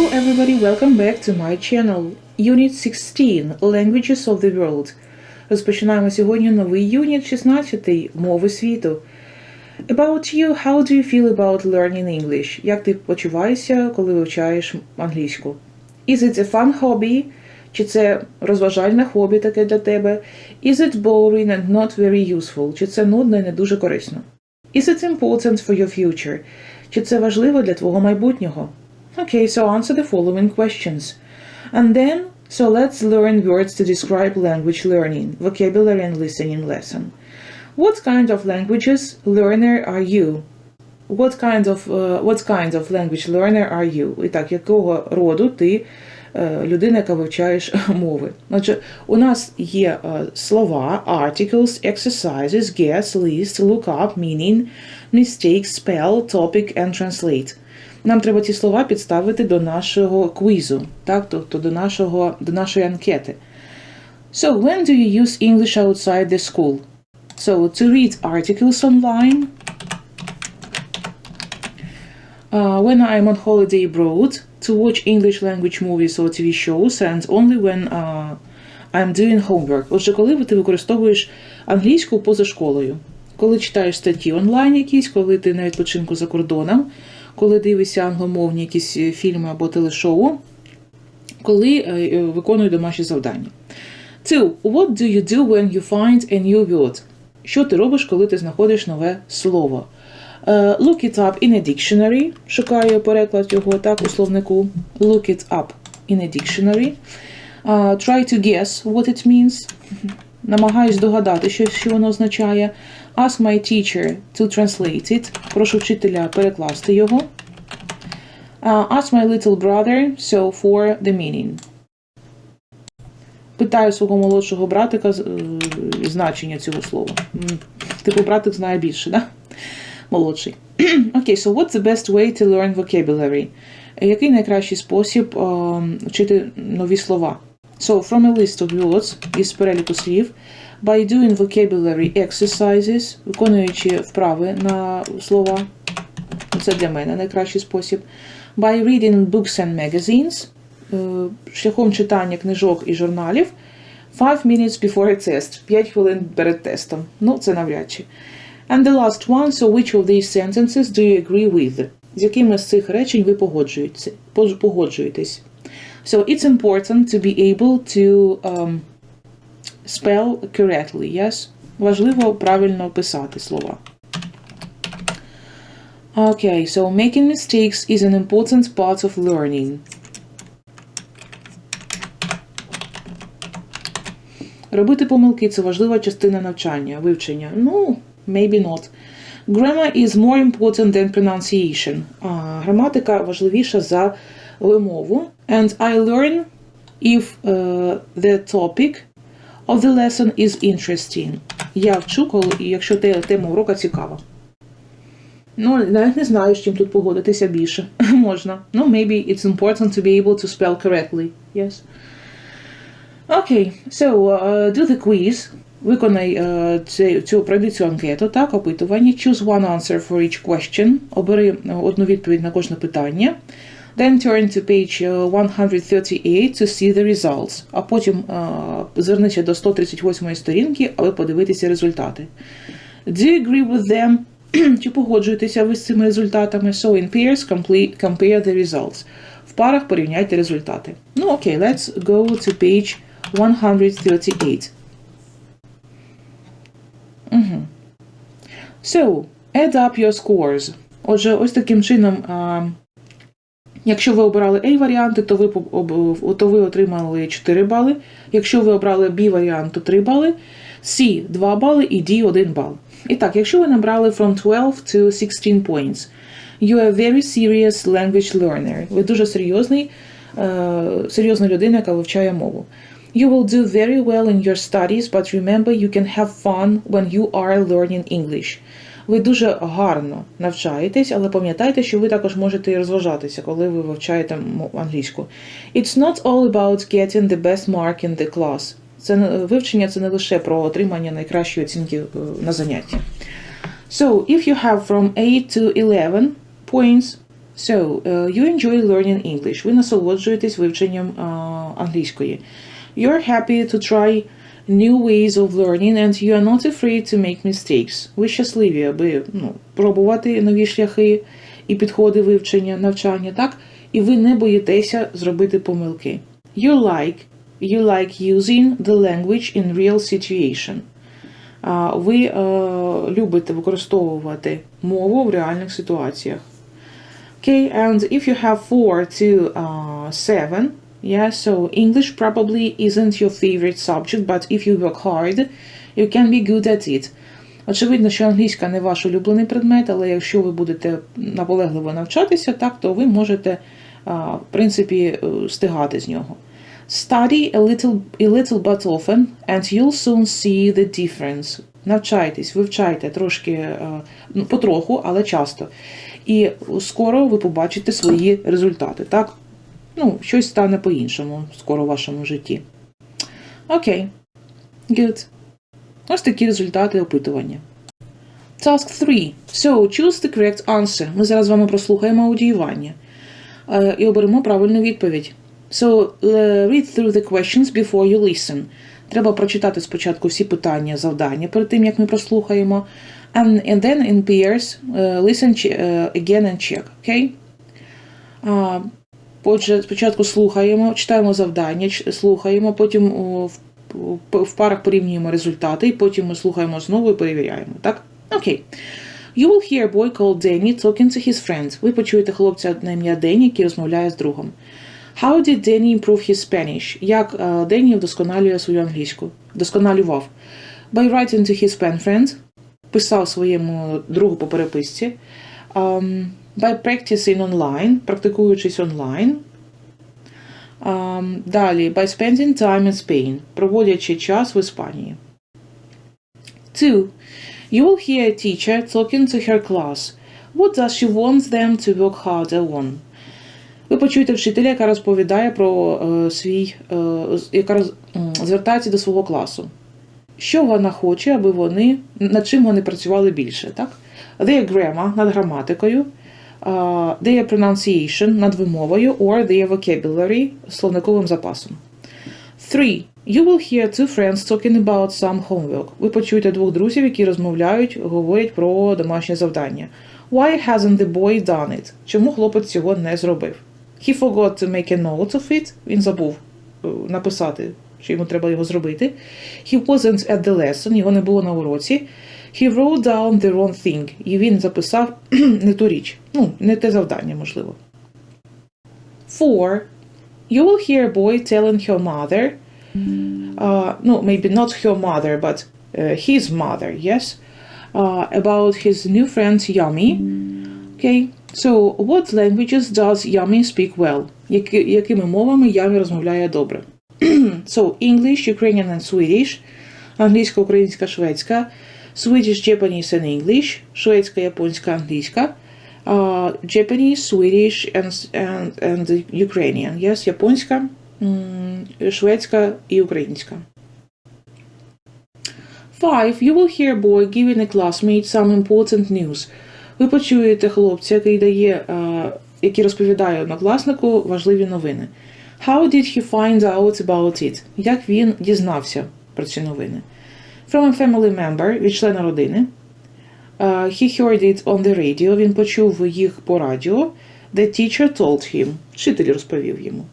Hello everybody, welcome back to my channel. Unit 16 Languages of the World. Розпочинаємо сьогодні новий юніт 16 Мови світу. About you, how do you feel about learning English? Як ти почуваєшся, коли вивчаєш англійську? Is it a fun hobby? Чи це розважальне хобі таке для тебе? Is it boring and not very useful? Чи це нудно і не дуже корисно? Is it important for your future? Чи це важливо для твого майбутнього? Okay, so answer the following questions. And then, so let's learn words to describe language learning, vocabulary and listening lesson. What kind of languages learner are you? What kind of, uh, what kind of language learner are you? І так, якого роду ти е, людина, яка вивчаєш мови? Отже, у нас є е, слова, articles, exercises, guess, list, look up, meaning, mistake, spell, topic and translate. Нам треба ці слова підставити до нашого квізу, так, тобто до, нашого, до нашої анкети. So, when do you use English outside the school? So, to read articles online, uh, when I'm on holiday abroad, to watch English language movies or TV shows, and only when uh, I'm doing homework. Отже, коли ти використовуєш англійську поза школою, коли читаєш статті онлайн якісь, коли ти на відпочинку за кордоном, коли дивишся англомовні якісь е, фільми або телешоу, коли е, е, виконую домашні завдання. Two. What do you do when you find a new word? Що ти робиш, коли ти знаходиш нове слово? Look it up in a dictionary. Шукаю переклад його так у словнику. Look it up in a dictionary. Е, try to guess what it means. Намагаюсь догадати, що, що воно означає. Ask my teacher to translate it. Прошу вчителя перекласти його. Uh, ask my little brother, so for the meaning. Питаю свого молодшого братика е, значення цього слова. Типу, братик знає більше, да? Молодший. Окей, so what's the best way to learn vocabulary? Який найкращий спосіб е, вчити нові слова? So, from a list of words, із переліку слів, by doing vocabulary exercises, виконуючи вправи на слова. Це для мене найкращий спосіб. By reading books and magazines, е, шляхом читання книжок і журналів. Five minutes before a test, 5 хвилин перед тестом. Ну, це навряд чи. And the last one, so which of these sentences do you agree with? З якими з цих речень ви погоджуєтесь? So it's important to be able to um, spell correctly, yes? Важливо правильно писати слова. Okay, so making mistakes is an important part of learning. Робити помилки це важлива частина навчання, вивчення. Ну, maybe not. Grammar is more important than pronunciation. А, граматика важливіша за вимову. And I learn if uh, the topic of the lesson is interesting. Я вчу, коли, якщо те- тема урока цікава. Ну, навіть не знаю, з чим тут погодитися більше. Можна. Ну, maybe it's important to be able to spell correctly. Yes. Окей, so uh, do the quiz. Виконай uh, цю, цю анкету, так, опитування. Choose one answer for each question. Обери е, одну відповідь на кожне питання. Then turn to page е, 138 to see the results. А потім е, звернися до 138 сторінки, аби подивитися результати. Do you agree with them? Чи погоджуєтеся ви з цими результатами? So in pairs complete, compare the results. В парах порівняйте результати. Ну окей, let's go to page 138. Угу. So, add up your scores. Отже, ось таким чином, якщо ви обирали A варіанти, то ви, то ви отримали 4 бали. Якщо ви обрали B варіант, то 3 бали. C 2 бали і D 1 бал. І так, якщо ви набрали from 12 to 16 points, you are very serious language learner. Ви дуже серйозний, е, серйозна людина, яка вивчає мову. You will do very well in your studies, but remember you can have fun when you are learning English. Ви дуже гарно навчаєтесь, але пам'ятайте, що ви також можете і розважатися, коли ви вивчаєте англійську. It's not all about getting the best mark in the class. Це вивчення це не лише про отримання найкращої оцінки е, на занятті. So, if you have from 8 to 11 points, So, uh, you enjoy learning English. Ви насолоджуєтесь вивченням uh, англійської. You're happy to try new ways of learning and you are not afraid to make mistakes. Ви щасливі, аби ну, пробувати нові шляхи і підходи вивчення, навчання, так? І ви не боїтеся зробити помилки. You like, you like using the language in real situation. Ви е, любите використовувати мову в реальних ситуаціях. Okay, and if you have four to uh, seven, yeah, so English probably isn't your favorite subject, but if you work hard, you can be good at it. Очевидно, що англійська не ваш улюблений предмет, але якщо ви будете наполегливо навчатися, так, то ви можете, в принципі, е, встигати з нього. Study a little, a little but often, and you'll soon see the difference. Навчайтесь, вивчайте трошки, е, ну, потроху, але часто. І скоро ви побачите свої результати, так? Ну, щось стане по-іншому скоро в вашому житті. Окей. Good. Ось такі результати опитування. Task 3. So, choose the correct answer. Ми зараз з вами прослухаємо аудіювання е, і оберемо правильну відповідь. So, е, read through the questions before you listen. Треба прочитати спочатку всі питання, завдання перед тим, як ми прослухаємо. And, and then in pairs, е, listen again and check. Okay? А, Отже, спочатку слухаємо, читаємо завдання, слухаємо, потім в, парах порівнюємо результати, і потім ми слухаємо знову і перевіряємо. Так? Окей. You will hear a boy called Danny talking to his friends. Ви почуєте хлопця на ім'я Дені, який розмовляє з другом. How did Danny improve his Spanish? Як Дені вдосконалює свою англійську? Вдосконалював. By writing to his pen friend. Писав своєму другу по переписці. Um, by practicing online, практикуючись онлайн. Далі, by spending time in Spain, проводячи час в Іспанії. 2. You will hear a teacher talking to her class. What does she want them to work harder on? Ви почуєте вчителя, яка розповідає про е, свій, е, яка роз, звертається до свого класу. Що вона хоче, аби вони над чим вони працювали більше, так? Their grammar над граматикою, uh, their pronunciation над вимовою, or their vocabulary словниковим запасом. 3. You will hear two friends talking about some homework. Ви почуєте двох друзів, які розмовляють, говорять про домашнє завдання. Why hasn't the boy done it? Чому хлопець цього не зробив? He forgot to make a note of it. Він забув е, написати, що йому треба його зробити. He wasn't at the lesson, його не було на уроці. He wrote down the wrong thing. І він записав не ту річ. Ну, не те завдання, можливо. 4. You will hear a boy telling her mother, uh, no, maybe not her mother, but uh, his mother, yes, uh, about his new friend Yummy. Okay, so what languages does Yummy speak well? Які, якими мовами Yummy розмовляє добре? so, English, Ukrainian and Swedish, англійська, українська, шведська, Swedish, Japanese and English, шведська, японська, англійська, uh, Japanese, Swedish and, and, and Ukrainian. Yes, японська, шведська і українська. 5. You will hear a boy giving a classmate some important news. Ви почуєте хлопця, який дає, е, який розповідає однокласнику важливі новини. How did he find out about it? Як він дізнався про ці новини? From a family member від члена родини. Uh, he heard it on the radio. Він почув їх по радіо. The teacher told him. Вчитель розповів йому.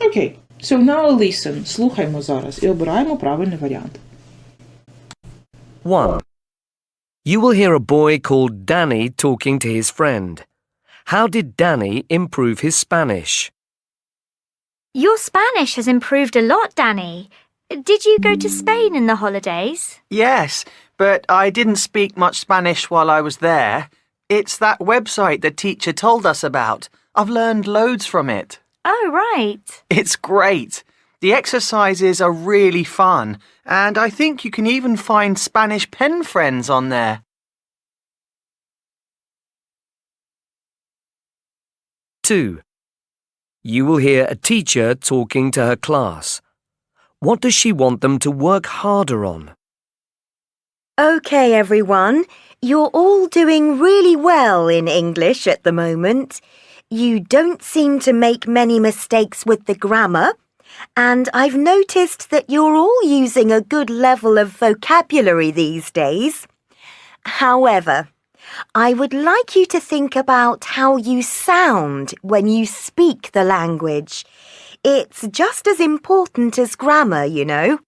Окей. So now listen. Слухаймо зараз і обираємо правильний варіант. 1. You will hear a boy called Danny talking to his friend. How did Danny improve his Spanish? Your Spanish has improved a lot, Danny. Did you go to Spain in the holidays? Yes, but I didn't speak much Spanish while I was there. It's that website the teacher told us about. I've learned loads from it. Oh, right. It's great. The exercises are really fun, and I think you can even find Spanish pen friends on there. 2. You will hear a teacher talking to her class. What does she want them to work harder on? Okay, everyone. You're all doing really well in English at the moment. You don't seem to make many mistakes with the grammar. And I've noticed that you're all using a good level of vocabulary these days. However, I would like you to think about how you sound when you speak the language. It's just as important as grammar, you know.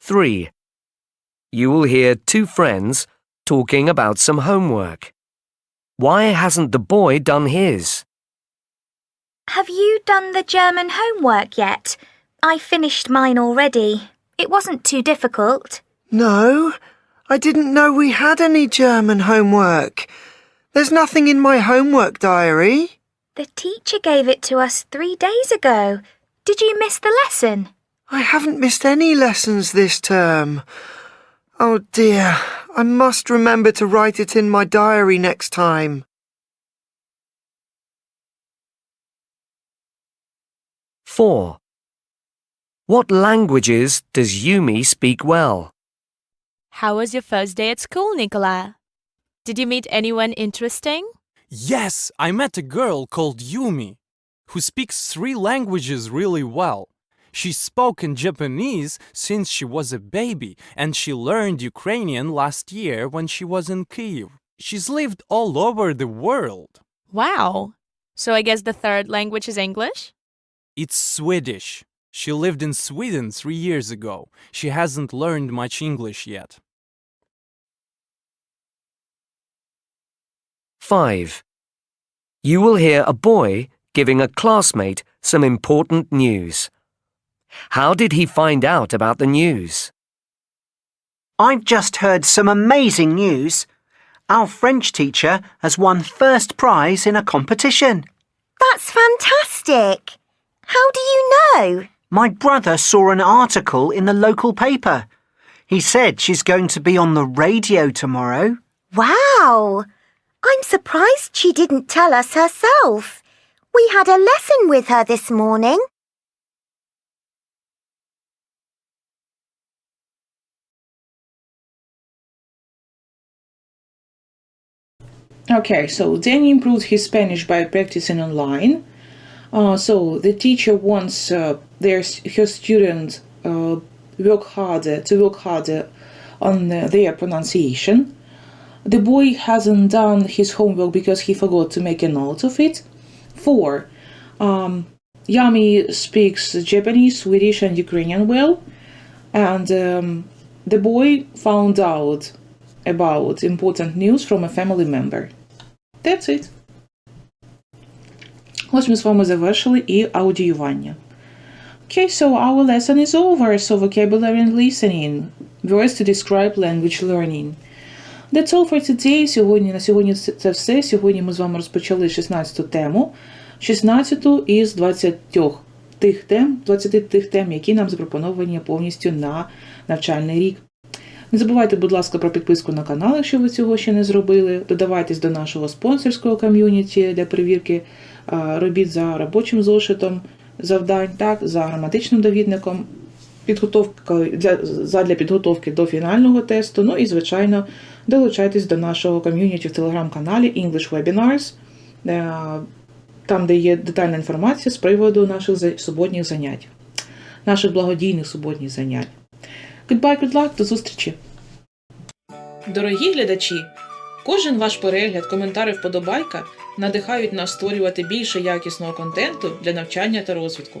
3. You will hear two friends talking about some homework. Why hasn't the boy done his? Have you done the German homework yet? I finished mine already. It wasn't too difficult. No, I didn't know we had any German homework. There's nothing in my homework diary. The teacher gave it to us three days ago. Did you miss the lesson? I haven't missed any lessons this term. Oh dear, I must remember to write it in my diary next time. 4. What languages does Yumi speak well? How was your first day at school, Nicola? Did you meet anyone interesting? Yes, I met a girl called Yumi who speaks three languages really well. She spoke in Japanese since she was a baby, and she learned Ukrainian last year when she was in Kyiv. She's lived all over the world. Wow. So I guess the third language is English? It's Swedish. She lived in Sweden three years ago. She hasn't learned much English yet. 5. You will hear a boy giving a classmate some important news. How did he find out about the news? I've just heard some amazing news. Our French teacher has won first prize in a competition. That's fantastic. How do you know? My brother saw an article in the local paper. He said she's going to be on the radio tomorrow. Wow! I'm surprised she didn't tell us herself. We had a lesson with her this morning. Okay, so Danny improved his Spanish by practicing online. Uh, so the teacher wants uh, their her student uh, work harder to work harder on uh, their pronunciation. The boy hasn't done his homework because he forgot to make a note of it. Four, um, Yami speaks Japanese, Swedish, and Ukrainian well, and um, the boy found out about important news from a family member. That's it. Ось ми з вами завершили і аудіювання. Okay, so our lesson is over. So vocabulary and listening. Words to describe language learning. That's all for today. Сьогодні на сьогодні це все. Сьогодні ми з вами розпочали 16-ту тему. 16-ту із 20 тих тем, 20 тих тем, які нам запропоновані повністю на навчальний рік. Не забувайте, будь ласка, про підписку на канал, якщо ви цього ще не зробили. Додавайтесь до нашого спонсорського ком'юніті для перевірки робіт за робочим зошитом завдань, так, за граматичним довідником, підготовкою для, задля підготовки до фінального тесту. Ну і, звичайно, долучайтесь до нашого ком'юніті в телеграм-каналі English Webinars, е, там, де є детальна інформація з приводу наших суботніх занять, наших благодійних суботніх занять. Goodbye, good luck, до зустрічі! Дорогі глядачі! Кожен ваш перегляд, коментар і вподобайка надихають нас створювати більше якісного контенту для навчання та розвитку.